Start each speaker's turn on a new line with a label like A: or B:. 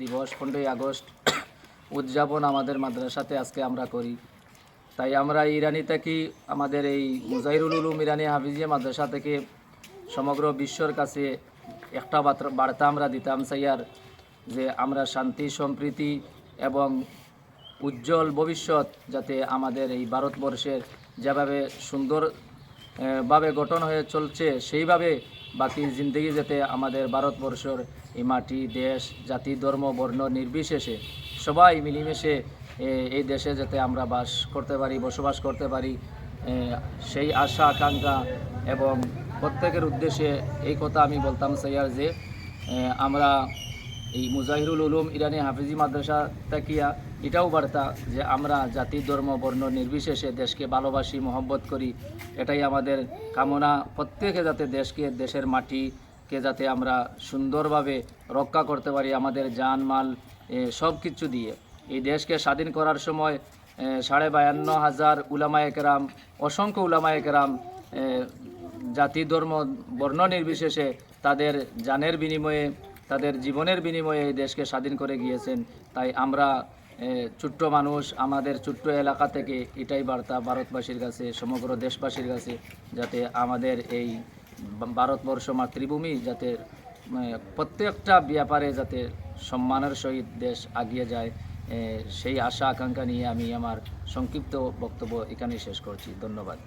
A: দিবস, পনেরোই আগস্ট। উদযাপন আমাদের মাদ্রাসাতে আজকে আমরা করি। তাই আমরা ইরানি থেকে আমাদের এই মুজাহিরুল উলুম ইরানি হাফিজিয়া মাদ্রাসা থেকে সমগ্র বিশ্বর কাছে একটা বার্তা- আমরা দিতাম, সাইয়ার, যে আমরা শান্তি, সম্প্রীতি এবং উজ্জ্বল ভবিষ্যৎ যাতে আমাদের এই ভারতবর্ষের যেভাবে সুন্দর ভাবে গঠন হয়ে চলছে, সেইভাবে বাকি জিন্দগি যাতে আমাদের ভারতবর্ষর এই মাটি, দেশ, জাতি, ধর্ম, বর্ণ নির্বিশেষে সবাই মিলেমিশে এই দেশে যাতে আমরা বাস করতে পারি, বসবাস করতে পারি সেই আশা, আকাঙ্ক্ষা এবং প্রত্যেকের উদ্দেশ্যে এই কথা আমি বলতাম সাইয়ার যে আমরা এই মুজাহিরুল উলুম ইরানি হাফিজি মাদ্রাসা তাকিয়া, এটাও বার্তা যে আমরা জাতি, ধর্ম, বর্ণ নির্বিশেষে দেশকে ভালোবাসি, মহব্বত করি। এটাই আমাদের কামনা। প্রত্যেকে যাতে দেশকে, দেশের মাটিকে যাতে আমরা সুন্দরভাবে রক্ষা করতে পারি, আমাদের জান, মাল সব কিছু দিয়ে। এই দেশকে স্বাধীন করার সময় সাড়ে বায়ান্ন হাজার উলামা একরাম অসংখ্য উলামা একরাম জাতি, ধর্ম, বর্ণ নির্বিশেষে তাদের জানের বিনিময়ে তাদের জীবনের বিনিময়ে এই দেশকে স্বাধীন করে গিয়েছেন। তাই আমরা ছোট্ট মানুষ, আমাদের ছোট্ট এলাকা থেকে এটাই বার্তা ভারতবাসীর কাছে, সমগ্র দেশবাসীর কাছে, যাতে আমাদের এই ভারতবর্ষ মাতৃভূমি যাতে প্রত্যেকটা ব্যাপারে যাতে সম্মানের সহিত দেশ আগিয়ে যায় সেই আশা, আকাঙ্ক্ষা নিয়ে আমি আমার সংক্ষিপ্ত বক্তব্য এখানেই শেষ করছি। ধন্যবাদ।